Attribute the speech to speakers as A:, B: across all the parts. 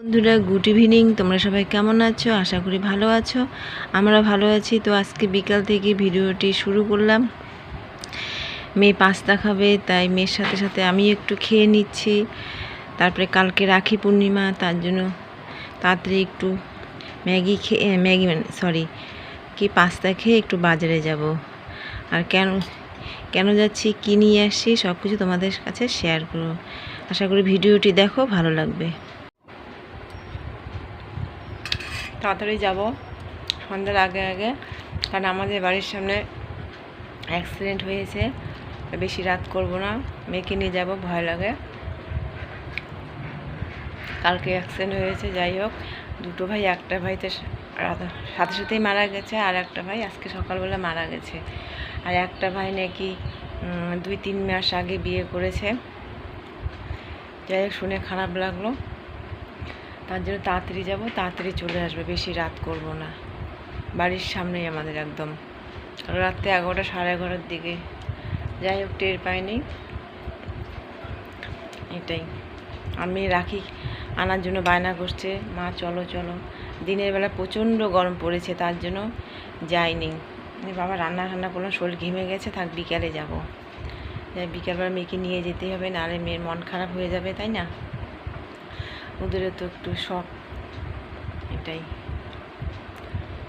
A: বন্ধুরা good evening তোমরা সবাই কেমন আছো? আশা করি ভালো আছো। আমরা ভালো আছি। তো আজকে বিকাল থেকে ভিডিওটি শুরু করলাম। মেয়ে পাস্তা খাবে, তাই মেয়ের সাথে সাথে আমি একটু খেয়ে নিচ্ছি। তারপরে কালকে রাখি পূর্ণিমা, তার জন্য তাড়াতাড়ি একটু ম্যাগি খেয়ে ম্যাগি মানে সরি কি পাস্তা খেয়ে একটু বাজারে যাব। আর কেন কেন যাচ্ছি, কী নিয়ে আসছি সব কিছু তোমাদের কাছে শেয়ার করব। আশা করি ভিডিওটি দেখো, ভালো লাগবে। তাড়াতাড়ি যাব। সন্ধ্যার আগে আগে। কারণ আমাদের বাড়ির সামনে অ্যাক্সিডেন্ট হয়েছে। বেশি রাত করব না। মেয়েকে নিয়ে যাব, ভয় লাগে। কালকে অ্যাক্সিডেন্ট হয়েছে, যাই হোক। দুটো ভাই, একটা ভাই তো সাথে সাথেই মারা গেছে আর একটা ভাই আজকে সকালবেলা মারা গেছে। আর একটা ভাই নাকি দুই, তিন মাস আগে বিয়ে করেছে। যাই হোক, শুনে খারাপ লাগল। তার জন্য তাড়াতাড়ি যাব, তাড়াতাড়ি চলে আসবে, বেশি রাত করব না। বাড়ির সামনেই আমাদের একদম। রাত্রে এগারোটা, সাড়ে এগারোটার দিকে। যাই হোক, টের পাইনি। এটাই। আমি রাখি। আনার জন্য বায়না করছে। মা, চলো চলো। দিনের বেলা প্রচণ্ড গরম পড়েছে, তার জন্য যাইনি। বাবা রান্না রান্না করলাম, শরীর ঘেমে গেছে, থাক বিকালে যাব। যাই বিকালবেলা মেয়েকে নিয়ে যেতেই হবে, নাহলে মেয়ের মন খারাপ হয়ে যাবে, তাই না? ওদেরও তো একটু শখ। এটাই।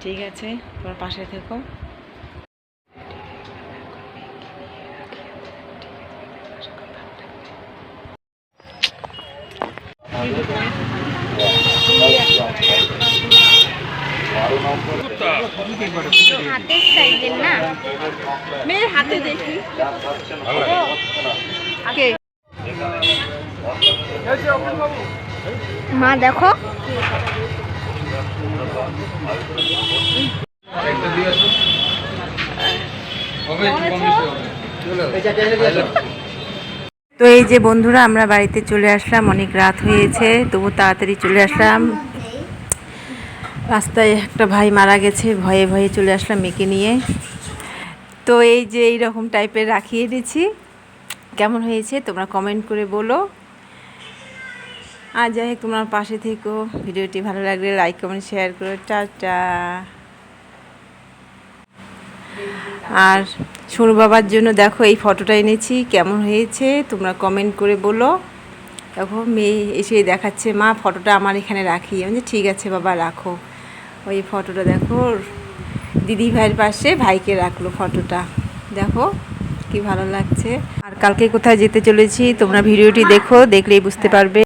A: ঠিক আছে তোমার পাশে থেকো।
B: হাতের সাইজের না? মেয়ের হাতে দেখি। কে? মা দেখো।
A: তো এই যে বন্ধুরা আমরা বাড়িতে চলে আসলাম অনেক রাত হয়েছে তবু তাড়াতাড়ি চলে আসলাম। রাস্তায় একটা ভাই মারা গেছে ভয়ে ভয়ে চলে আসলাম মেয়েকে নিয়ে। তো এই যে এই রকম টাইপের রাখিয়ে দিয়েছি কেমন হয়েছে তোমরা কমেন্ট করে বলো। আর যাই হোক তোমার পাশে থেকো। ভিডিওটি ভালো লাগলে লাইক কমেন্ট শেয়ার করো। টাটা। আর সোনু বাবার জন্য দেখো এই ফটোটা এনেছি। কেমন হয়েছে? তোমরা কমেন্ট করে বলো। দেখো মেয়ে এসে দেখাচ্ছে মা ফটোটা আমার এখানে রাখি। আমি বলছি, ঠিক আছে বাবা রাখো। ওই ফটোটা দেখো দিদি ভাইয়ের পাশে ভাইকে রাখল ফটোটা। দেখো কি ভালো লাগছে। আর কালকে কোথায় যেতে চলেছি তোমরা ভিডিওটি দেখো দেখলেই বুঝতে পারবে।